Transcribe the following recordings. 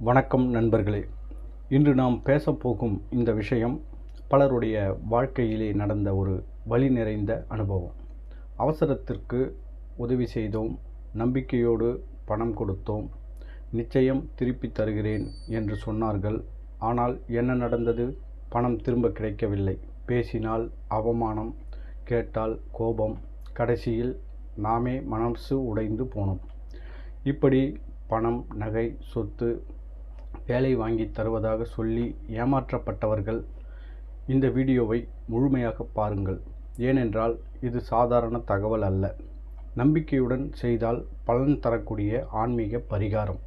வணக்கம் நண்பர்களே. இன்று நாம் பேசப்போகும் இந்த விஷயம் பலருடைய வாழ்க்கையிலே நடந்த ஒரு வழி நிறைந்த அனுபவம். அவசரத்திற்கு உதவி செய்தோம் நம்பிக்கையோடு பணம் கொடுத்தோம் நிச்சயம் திருப்பி தருகிறேன் என்று சொன்னார்கள். ஆனால் என்ன நடந்தது? பணம் திரும்ப கிடைக்கவில்லை. பேசினால் அவமானம் கேட்டால் கோபம். கடைசியில் நாமே மனசு உடைந்து போனோம். இப்படி பணம் நகை சொத்து வேலை வாங்கி தருவதாக சொல்லி ஏமாற்றப்பட்டவர்கள் இந்த வீடியோவை முழுமையாக பாருங்கள். ஏனென்றால் இது சாதாரண தகவல் அல்ல. நம்பிக்கையுடன் செய்தால் பலன் தரக்கூடிய ஆன்மீக பரிகாரம்.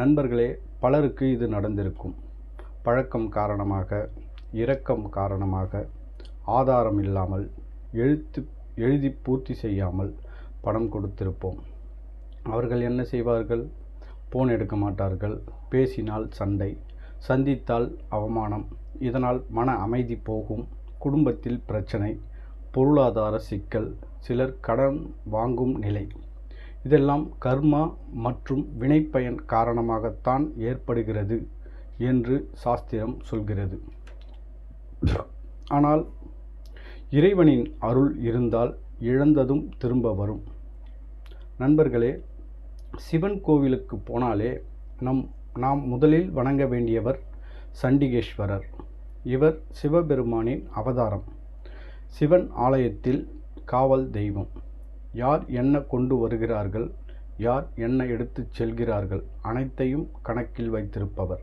நண்பர்களே பலருக்கு இது நடந்திருக்கும். பழக்கம் காரணமாக இரக்கம் காரணமாக ஆதாரம் இல்லாமல் எழுத்து எழுதி பூர்த்தி செய்யாமல் பணம் கொடுத்திருப்போம். அவர்கள் என்ன செய்வார்கள்? போன் எடுக்க மாட்டார்கள். பேசினால் சண்டை சந்தித்தால் அவமானம். இதனால் மன அமைதி போகும். குடும்பத்தில் பிரச்சனை பொருளாதார சிக்கல் சிலர் கடன் வாங்கும் நிலை. இதெல்லாம் கர்மா மற்றும் வினைப்பயன் காரணமாகத்தான் ஏற்படுகிறது என்று சாஸ்திரம் சொல்கிறது. ஆனால் இறைவனின் அருள் இருந்தால் இழந்ததும் திரும்ப வரும். நண்பர்களே சிவன் கோவிலுக்கு போனாலே நம் நாம் முதலில் வணங்க வேண்டியவர் சண்டிகேஸ்வரர். இவர் சிவபெருமானின் அவதாரம். சிவன் ஆலயத்தில் காவல் தெய்வம். யார் என்ன கொண்டு வருகிறார்கள் யார் என்ன எடுத்துச் செல்கிறார்கள் அனைத்தையும் கணக்கில் வைத்திருப்பவர்.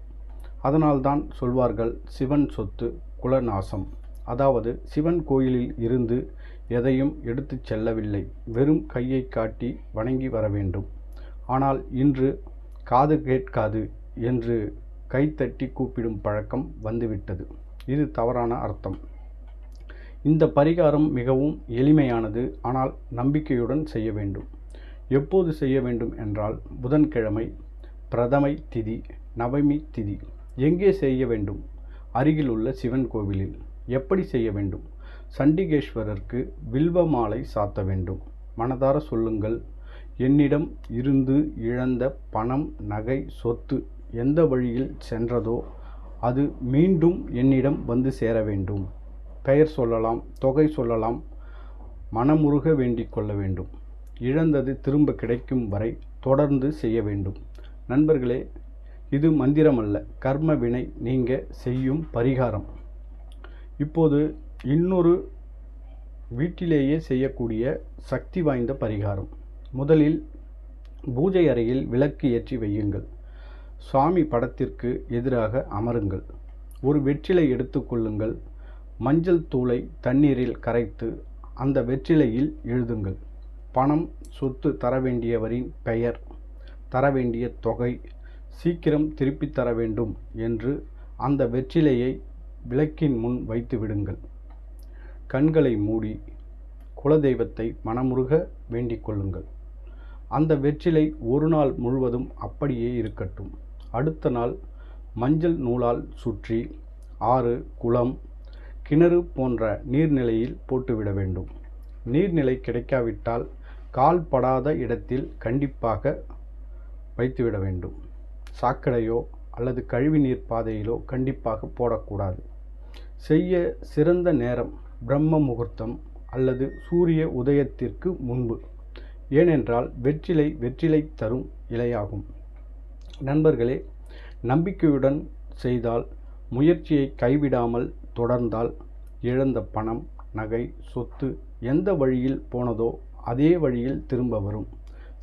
அதனால்தான் சொல்வார்கள் சிவன் சொத்து குலநாசம். அதாவது சிவன் கோயிலில் இருந்து எதையும் எடுத்துச் செல்லவில்லை. வெறும் கையை காட்டி வணங்கி வர வேண்டும். ஆனால் இன்று காது கேட்காது என்று கைத்தட்டி கூப்பிடும் பழக்கம் வந்துவிட்டது. இது தவறான அர்த்தம். இந்த பரிகாரம் மிகவும் எளிமையானது ஆனால் நம்பிக்கையுடன் செய்ய வேண்டும். எப்போது செய்ய வேண்டும் என்றால் புதன்கிழமை பிரதமை திதி நவமி திதி. எங்கே செய்ய வேண்டும்? அருகில் உள்ள சிவன் கோவிலில். எப்படி செய்ய வேண்டும்? சண்டிகேஸ்வரருக்கு வில்வ மாலை சாத்த வேண்டும். மனதார சொல்லுங்கள். என்னிடம் இருந்து இழந்த பணம் நகை சொத்து எந்த வழியில் சென்றதோ அது மீண்டும் என்னிடம் வந்து சேர வேண்டும். பெயர் சொல்லலாம் தொகை சொல்லலாம் மனமுருக வேண்டிக் கொள்ள வேண்டும். இழந்தது திரும்ப கிடைக்கும் வரை தொடர்ந்து செய்ய வேண்டும். நண்பர்களே இது மந்திரமல்ல. கர்ம வினை நீங்க செய்யும் பரிகாரம். இப்போது இன்னொரு வீட்டிலேயே செய்யக்கூடிய சக்தி வாய்ந்த பரிகாரம். முதலில் பூஜை அறையில் விளக்கு ஏற்றி வையுங்கள். சுவாமி படத்திற்கு எதிராக அமருங்கள். ஒரு வெற்றிலை எடுத்துக்கொள்ளுங்கள் மஞ்சள் தூளை தண்ணீரில் கரைத்து அந்த வெற்றிலையில் எழுதுங்கள். பணம் சொத்து தர வேண்டியவரின் பெயர் தர வேண்டிய தொகை சீக்கிரம் திருப்பித் தர வேண்டும் என்று அந்த வெற்றிலையை விளக்கின் முன் வைத்து விடுங்கள். கண்களை மூடி குலதெய்வத்தை மனமுருக வேண்டிக் கொள்ளுங்கள். அந்த வெற்றிலை ஒரு நாள் முழுவதும் அப்படியே இருக்கட்டும். அடுத்த நாள் மஞ்சள் நூலால் சுற்றி ஆறு குளம் கிணறு போன்ற நீர்நிலையில் போட்டுவிட வேண்டும். நீர்நிலை கிடைக்காவிட்டால் கால் படாத இடத்தில் கண்டிப்பாக வைத்துவிட வேண்டும். சாக்கடையோ அல்லது கழிவுநீர் பாதையிலோ கண்டிப்பாக போடக்கூடாது. செய்ய சிறந்த நேரம் பிரம்ம முகூர்த்தம் அல்லது சூரிய உதயத்திற்கு முன்பு. ஏனென்றால் வெற்றிலை வெற்றிலை தரும் இலையாகும். நண்பர்களே நம்பிக்கையுடன் செய்தால் முயற்சியை கைவிடாமல் தொடர்ந்தால் இழந்த பணம் நகை சொத்து எந்த வழியில் போனதோ அதே வழியில் திரும்ப வரும்.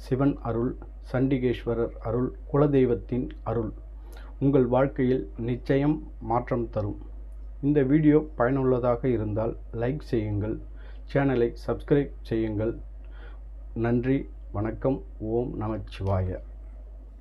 சிவன் அருள் சண்டிகேஸ்வரர் அருள் குலதெய்வத்தின் அருள். உங்கள் வாழ்க்கையில் நிச்சயம் மாற்றம் தரும். இந்த வீடியோ பயனுள்ளதாக இருந்தால் லைக் செய்யுங்கள். சேனலை சப்ஸ்கிரைப் செய்யுங்கள். நன்றி வணக்கம் ஓம் நமச்சிவாய.